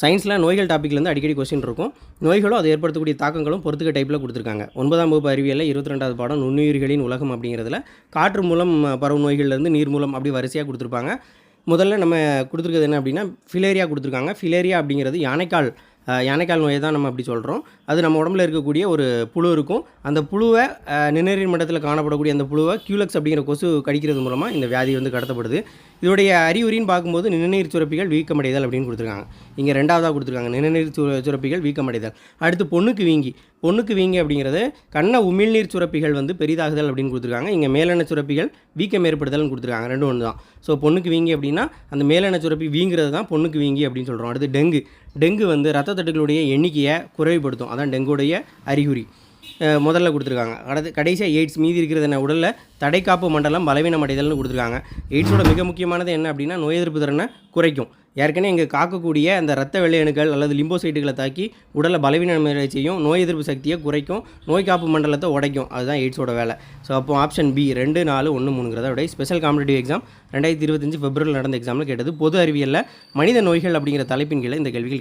சயின்ஸில் நோய்கள் டாப்பிக்லேருந்து அடிக்கடி கொஸ்டின் இருக்கும். நோய்களும் அது ஏற்படுத்தக்கூடிய தாக்கங்களும் பொறுத்துக்க டைப்பில் கொடுத்துருக்காங்க. ஒன்பதாம் வகுப்பு அறிவியலில் இருபத்தி ரெண்டாவது பாடம் நுண்ணுயிர்களின் உலகம் அப்படிங்கிறதுல. காற்று மூலம் பரவும் நோய்கள்லேருந்து நீர் மூலம் அப்படி வரிசையாக கொடுத்துருப்பாங்க. முதல்ல நம்ம கொடுத்துருக்கிறது என்ன அப்படின்னா ஃபிலேரியா கொடுத்துருக்காங்க. ஃபிலேரியா அப்படிங்கிறது யானைக்கால் யானைக்கால் நோயை தான் நம்ம அப்படி சொல்கிறோம் அது நம்ம உடம்புல இருக்கக்கூடிய ஒரு புழு இருக்கும். அந்த புழுவை அஹ், நிணநீர் மட்டத்தில் காணப்படக்கூடிய அந்த புழுவை கியூலக்ஸ் அப்படிங்கிற கொசு கடிக்கிறது மூலமாக இந்த வியாதி வந்து கடத்தப்படுது. இதோடைய அறிகுறின்னு பார்க்கும்போது நிணநீர் சுரப்பிகள் வீக்கமடைதல் அப்படின்னு கொடுத்துருக்காங்க. இங்கே ரெண்டாவதாக கொடுத்துருக்காங்க. நிணநீர் சுரப்பிகள் வீக்கமடைதல். அடுத்து பொண்ணுக்கு வீங்கி. பொண்ணுக்கு வீங்க அப்படிங்கிறது கண்ண உமிழ்நீர் சுரப்பிகள் வந்து பெரிதாகுதல் அப்படின்னு கொடுத்துருக்காங்க. இங்கே மேலெண்ண சுரப்பிகள் வீக்கம் ஏற்படுதல்னு கொடுத்துருக்காங்க. ரெண்டும் ஒன்று தான் ஸோ பொண்ணுக்கு வீங்கி அப்படின்னா அந்த மேலெண்ண சுரப்பி வீங்கிறது தான் பொண்ணுக்கு வீங்கி அப்படின்னு சொல்கிறோம் அடுத்து டெங்கு. டெங்கு வந்து ரத்த தட்டுகளுடைய எண்ணிக்கையை குறைவுபடுத்தும். அதான் டெங்குடைய அறிகுறி. முதல்ல கொடுத்துருக்காங்க. அடுத்து கடைசியாக எய்ட்ஸ் மீதி இருக்கிறது என்ன? உடலில் தடைக்காப்பு மண்டலம் பலவீனம் அடைதல்னு கொடுத்துருக்காங்க. எய்ட்ஸோட மிக முக்கியமானது என்ன அப்படின்னா நோய் எதிர்ப்பு திறனை குறைக்கும். ஏற்கனவே இங்கே காக்கக்கூடிய அந்த ரத்த வெள்ளையணுக்கள் அல்லது லிம்போசைட்டுகளை தாக்கி உடலை பலவீனம் செய்யும் நோய் எதிர்ப்பு சக்தியை குறைக்கும் நோய் காப்பு மண்டலத்தை உடைக்கும். அதுதான் எய்ட்ஸோட வேலை. ஸோ அப்போ ஆப்ஷன் பி ரெண்டு நாலு ஒன்று மூணுங்கிறத ஸ்பெஷல் காம்படிட்டிவ் எக்ஸாம் ரெண்டாயிரத்தி இருபத்தஞ்சு பிப்ரவரியில் நடந்த எக்ஸாமில் கேட்டது. பொது அறிவியலில் மனித நோய்கள் அப்படிங்கிற தலைப்பின் கீழே இந்த கேள்விகள்